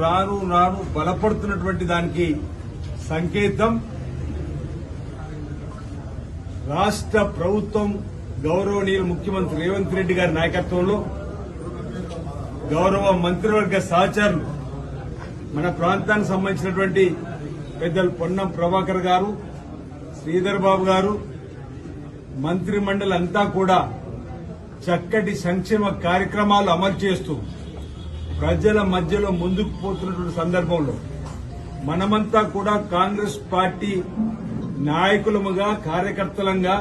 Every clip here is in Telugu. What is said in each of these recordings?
రాను రాను బలపడుతున్నటువంటి దానికి సంకేతం. రాష్ట్ర ప్రభుత్వం గౌరవనీయులు ముఖ్యమంత్రి రేవంత్ రెడ్డి గారి నాయకత్వంలో గౌరవ మంత్రివర్గ సహచరులు మన ప్రాంతానికి సంబంధించినటువంటి పెద్దలు పొన్నం ప్రభాకర్ గారు శ్రీధర్ బాబు గారు మంత్రి మండలి అంతా కూడా చక్కటి సంక్షేమ కార్యక్రమాలు అమలు చేస్తూ ప్రజల మధ్యలో ముందుకు పోతున్నటువంటి సందర్భంలో మనమంతా కూడా కాంగ్రెస్ పార్టీ నాయకులముగా కార్యకర్తలంగా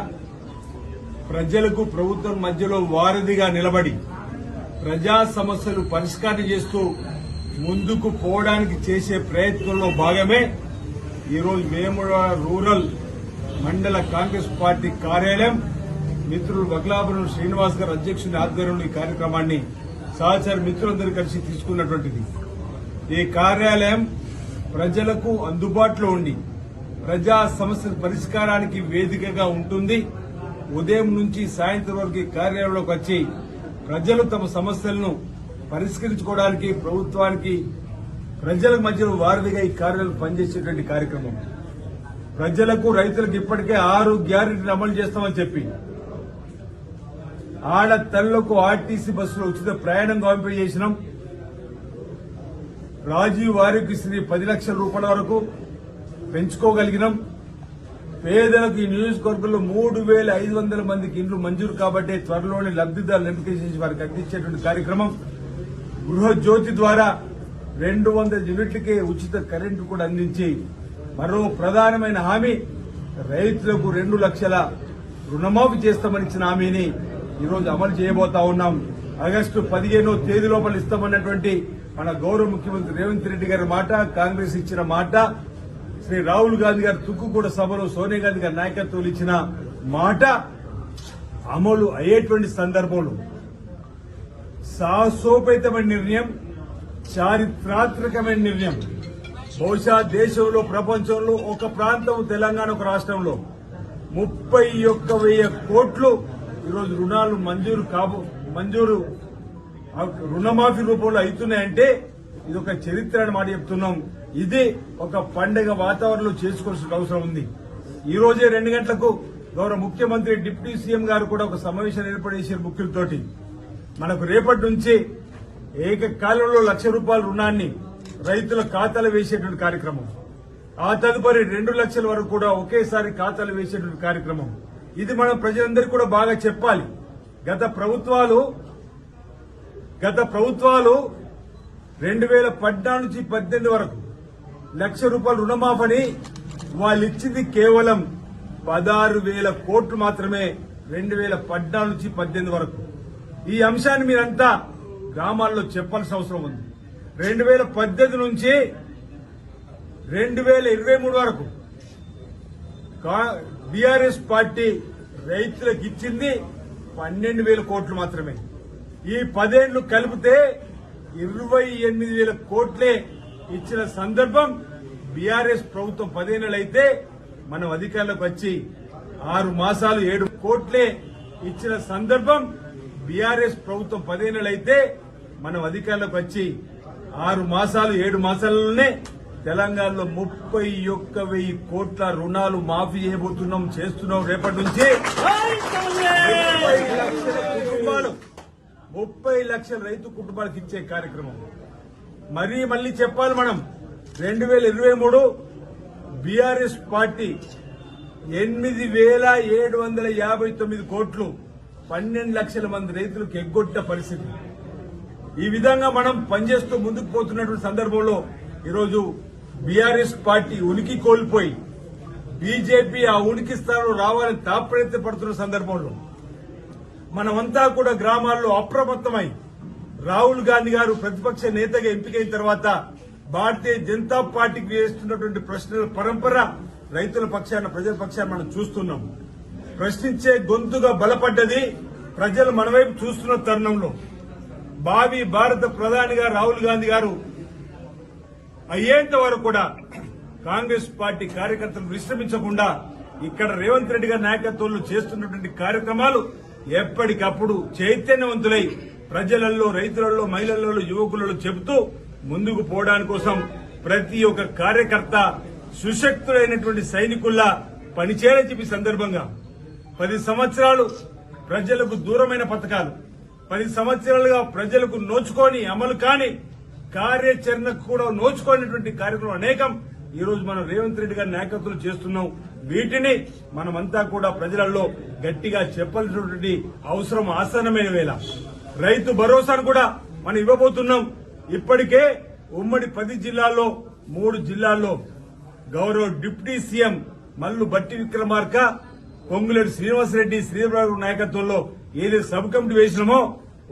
ప్రజలకు ప్రభుత్వం మధ్యలో వారధిగా నిలబడి ప్రజా సమస్యలు పరిష్కారం చేస్తూ ముందుకు పోవడానికి చేసే ప్రయత్నంలో భాగమే ఈరోజు వేముడ రూరల్ మండల కాంగ్రెస్ పార్టీ కార్యాలయం. మిత్రులు బగ్లాపురం శ్రీనివాస్ గారు అధ్యక్షుని ఆధ్వర్యంలో ఈ కార్యక్రమాన్ని సహచర మిత్రులందరూ కలిసి తీసుకున్నటువంటిది. ఈ కార్యాలయం ప్రజలకు అందుబాటులో ఉండి ప్రజా సమస్యల పరిష్కారానికి వేదికగా ఉంటుంది. ఉదయం నుంచి సాయంత్రం వరకు కార్యాలయంలోకి వచ్చి ప్రజలు తమ సమస్యలను పరిష్కరించుకోవడానికి ప్రభుత్వానికి ప్రజల మధ్యలో వారధిగా ఈ కార్యాలయం పనిచేసేటువంటి కార్యక్రమం. ప్రజలకు రైతులకు ఇప్పటికే ఆరు గ్యారెంటీలు అమలు చేస్తామని చెప్పి ఆడ ఆర్టీసీ బస్సులో ఉచిత ప్రయాణం పంపిణీ చేసినాం. రాజీవ్ ఆరోగ్యశ్రీ పది లక్షల రూపాయల వరకు పెంచుకోగలిగినాం. పేదలకు ఈ నియోజకవర్గంలో మూడు వేల ఐదు వందల మందికి ఇండ్లు మంజూరు కాబట్టి త్వరలోనే లబ్దిదారులు ఎంపిక చేసి వారికి అందించేటువంటి కార్యక్రమం. గృహజ్యోతి ద్వారా రెండు వందల యూనిట్లకే ఉచిత కరెంటు కూడా అందించి మరో ప్రధానమైన హామీ రైతులకు రెండు లక్షల రుణమాఫీ చేస్తామని ఇచ్చిన హామీని ఈరోజు అమలు చేయబోతా ఉన్నాం. ఆగస్టు పదిహేనో తేదీ లోపల ఇస్తామన్నటువంటి మన గౌరవ ముఖ్యమంత్రి రేవంత్ రెడ్డి గారి మాట కాంగ్రెస్ ఇచ్చిన మాట శ్రీ రాహుల్ గాంధీ గారు తుక్కుగూడ సభలో సోనియా గాంధీ గారి నాయకత్వం ఇచ్చిన మాట అమలు అయ్యేటువంటి సందర్భంలో సాహసోపేతమైన నిర్ణయం చారిత్రాత్మకమైన నిర్ణయం. బహుశా దేశంలో ప్రపంచంలో ఒక ప్రాంతం తెలంగాణ ఒక రాష్ట్రంలో ముప్పై ఒక్క వెయ్యి కోట్లు ఈరోజు రుణాలు మంజూరు కాబో మంజూరు రుణమాఫీ రూపంలో అవుతున్నాయంటే ఇది ఒక చరిత్ర అని మాట చెప్తున్నాం. ఇది ఒక పండగ వాతావరణంలో చేసుకోవాల్సిన అవసరం ఉంది. ఈ రోజే రెండు గంటలకు గౌరవ ముఖ్యమంత్రి డిప్యూటీ సీఎం గారు కూడా ఒక సమావేశం ఏర్పాటు చేశారు ముఖ్యులతోటి. మనకు రేపటి నుంచి ఏకకాలంలో లక్ష రూపాయల రుణాన్ని రైతుల ఖాతాలు వేసేటువంటి కార్యక్రమం. ఆ తదుపరి రెండు లక్షల వరకు కూడా ఒకేసారి ఖాతాలు వేసేటువంటి కార్యక్రమం. ఇది మనం ప్రజలందరికీ కూడా బాగా చెప్పాలి. గత ప్రభుత్వాలు గత ప్రభుత్వాలు రెండు వేల పద్నాలుగు నుంచి పద్దెనిమిది వరకు లక్ష రూపాయల రుణమాఫని వాళ్ళు ఇచ్చింది కేవలం పదహారు వేల కోట్లు మాత్రమే రెండు వేల పద్నాలుగు నుంచి పద్దెనిమిది వరకు. ఈ అంశాన్ని మీరంతా గ్రామాల్లో చెప్పాల్సిన అవసరం ఉంది. రెండు వేల పద్దెనిమిది నుంచి రెండు వేల ఇరవై మూడు వరకు బీఆర్ఎస్ పార్టీ రైతులకు ఇచ్చింది పన్నెండు వేల కోట్లు మాత్రమే. ఈ పదేళ్ళు కలిపితే ఇరవై ఎనిమిది వేల కోట్లే ఇచ్చిన సందర్భం బీఆర్ఎస్ ప్రభుత్వం పదేళ్ళు అయితే మనం అధికారంలోకి వచ్చి ఆరు మాసాలు ఏడు కోట్లే ఇచ్చిన సందర్భం బీఆర్ఎస్ ప్రభుత్వం పదేళ్ళు అయితే మనం అధికారంలోకి వచ్చి ఆరు మాసాలు ఏడు మాసాలలోనే తెలంగాణలో ముప్పై ఒక్క వెయ్యి కోట్ల రుణాలు మాఫీ చేయబోతున్నాం చేస్తున్నాం రేపటి నుంచి. లక్షల కుటుంబాలు ముప్పై లక్షల రైతు కుటుంబాలకు ఇచ్చే కార్యక్రమం. మరీ మళ్ళీ చెప్పాలి మనం. రెండు వేల ఇరవై మూడు బీఆర్ఎస్ పార్టీ ఎనిమిది వేల ఏడు వందల యాభై తొమ్మిది కోట్లు పన్నెండు లక్షల మంది రైతులకు ఎగ్గొట్ట పరిస్థితి. ఈ విధంగా మనం పనిచేస్తూ ముందుకు పోతున్నటువంటి సందర్భంలో ఈరోజు బీఆర్ఎస్ పార్టీ ఉనికి కోల్పోయి బీజేపీ ఆ ఉనికి స్థానంలో రావాలని తాప్రయత్నపడుతున్న సందర్భంలో మనమంతా కూడా గ్రామాల్లో అప్రమత్తమై రాహుల్ గాంధీ గారు ప్రతిపక్ష నేతగా ఎంపికైన తర్వాత భారతీయ జనతా పార్టీకి వేస్తున్నటువంటి ప్రశ్నల పరంపర రైతుల పక్షాన ప్రజల పక్షాన మనం చూస్తున్నాం. ప్రశ్నించే గొంతుగా బలపడ్డది ప్రజలు మన వైపు చూస్తున్న తరుణంలో. భావి భారత ప్రధానిగా రాహుల్ గాంధీ గారు అయ్యేంత వరకు కూడా కాంగ్రెస్ పార్టీ కార్యకర్తలు విశ్రమించకుండా ఇక్కడ రేవంత్ రెడ్డి గారి నాయకత్వంలో చేస్తున్నటువంటి కార్యక్రమాలు ఎప్పటికప్పుడు చైతన్యవంతులై ప్రజలలో రైతులలో మహిళలలో యువకులలో చెబుతూ ముందుకు పోవడానికి కోసం ప్రతి ఒక్క కార్యకర్త సుశక్తులైనటువంటి సైనికుల్లా పనిచేయాలని చెప్పి సందర్భంగా పది సంవత్సరాలు ప్రజలకు దూరమైన పథకాలు పది సంవత్సరాలుగా ప్రజలకు నోచుకొని అమలు కాని కార్యాచరణకు కూడా నోచుకునేటువంటి కార్యక్రమం అనేకం. ఈ రోజు మనం రేవంత్ రెడ్డి గారి నాయకత్వం చేస్తున్నాం. వీటిని మనమంతా కూడా ప్రజలలో గట్టిగా చెప్పాల్సినటువంటి అవసరం ఆసన్నమైన వేళ. రైతు భరోసాను కూడా మనం ఇవ్వబోతున్నాం. ఇప్పటికే ఉమ్మడి పది జిల్లాల్లో మూడు జిల్లాల్లో గౌరవ డిప్యూటీ సీఎం మల్లు బట్టి విక్రమార్క పొంగులేటి శ్రీనివాసరెడ్డి శ్రీరావు నాయకత్వంలో ఏదైతే సబ్ కమిటీ వేసినామో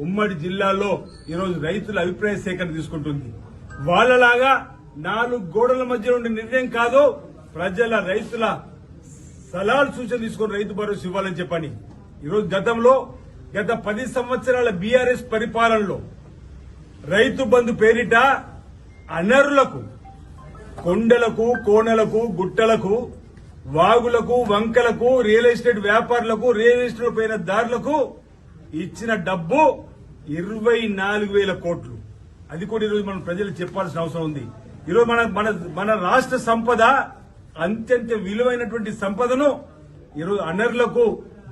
ఉమ్మడి జిల్లాలో ఈరోజు రైతుల అభిప్రాయ సేకరణ తీసుకుంటుంది. వాళ్ళలాగా నాలుగు గోడల మధ్య ఉండే నిర్ణయం కాదు ప్రజల రైతుల సలహాలు సూచన తీసుకుని రైతు భరోసా ఇవ్వాలని చెప్పని. ఈరోజు గతంలో గత పది సంవత్సరాల బీఆర్ఎస్ పరిపాలనలో రైతు బంధు పేరిట అనరులకు కొండలకు కోనలకు గుట్టలకు వాగులకు వంకలకు రియల్ ఎస్టేట్ వ్యాపారులకు రియల్ ఎస్టేట్ పైన దారులకు ఇచ్చిన డబ్బు ఇరవై నాలుగు వేల కోట్లు. అది కూడా ఈరోజు మనం ప్రజలకు చెప్పాల్సిన అవసరం ఉంది. ఈరోజు మన మన మన రాష్ట్ర సంపద అత్యంత విలువైనటువంటి సంపదను ఈరోజు అనర్లకు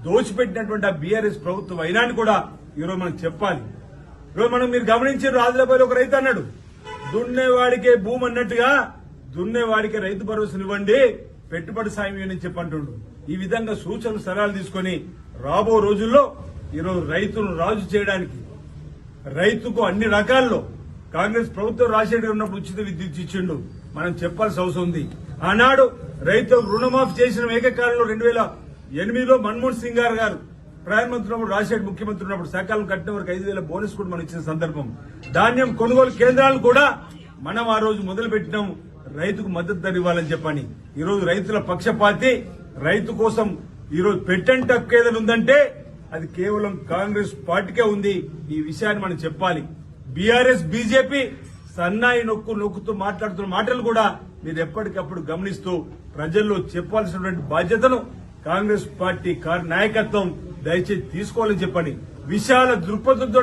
దోచిపెట్టినటువంటి ఆ బీఆర్ఎస్ ప్రభుత్వం అయినా అని కూడా ఈరోజు మనం చెప్పాలి. ఈరోజు మనం మీరు గమనించారు ఆదిలాబాద్ ఒక రైతు అన్నాడు దున్నేవాడికే భూమి అన్నట్టుగా దున్నేవాడికే రైతు భరోసానివ్వండి పెట్టుబడి సాయం అని చెప్పంటుండు ఈ విధంగా సూచనలు సలహాలు తీసుకొని రాబో రోజుల్లో ఈరోజు రైతులను రాజు చేయడానికి రైతుకు అన్ని రకాల్లో కాంగ్రెస్ ప్రభుత్వం రాజశేఖర్ ఉన్నప్పుడు ఉచిత విద్యుత్ ఇచ్చిండు. మనం చెప్పాల్సిన అవసరం ఉంది. ఆనాడు రైతు రుణమాఫీ చేసిన ఏకకాలంలో రెండు వేల ఎనిమిదిలో మన్మోహన్ సింగ్ గారు గారు ప్రధానమంత్రి ఉన్నప్పుడు రాజశేఖర్ ముఖ్యమంత్రి ఉన్నప్పుడు సకాలం కట్టిన వరకు ఐదు వేల బోనస్ కూడా మనం ఇచ్చిన సందర్భం. ధాన్యం కొనుగోలు కేంద్రాలు కూడా మనం ఆ రోజు మొదలు పెట్టినాం రైతుకు మద్దతు ధర ఇవ్వాలని చెప్పని. ఈరోజు రైతుల పక్షపాతి. రైతు కోసం ఈరోజు పెట్టంటే హక్కు ఏదైనా ఉందంటే అది కేవలం కాంగ్రెస్ పార్టీకే ఉంది. ఈ విషయాన్ని మనం చెప్పాలి. బీఆర్ఎస్ బీజేపీ సన్నాయి నొక్కు నొక్కుతూ మాట్లాడుతున్న మాటలు కూడా మీరు ఎప్పటికప్పుడు గమనిస్తూ ప్రజల్లో చెప్పాల్సినటువంటి బాధ్యతను కాంగ్రెస్ పార్టీ నాయకత్వం దయచేసి తీసుకోవాలని చెప్పండి. విశాల దృక్పథంతో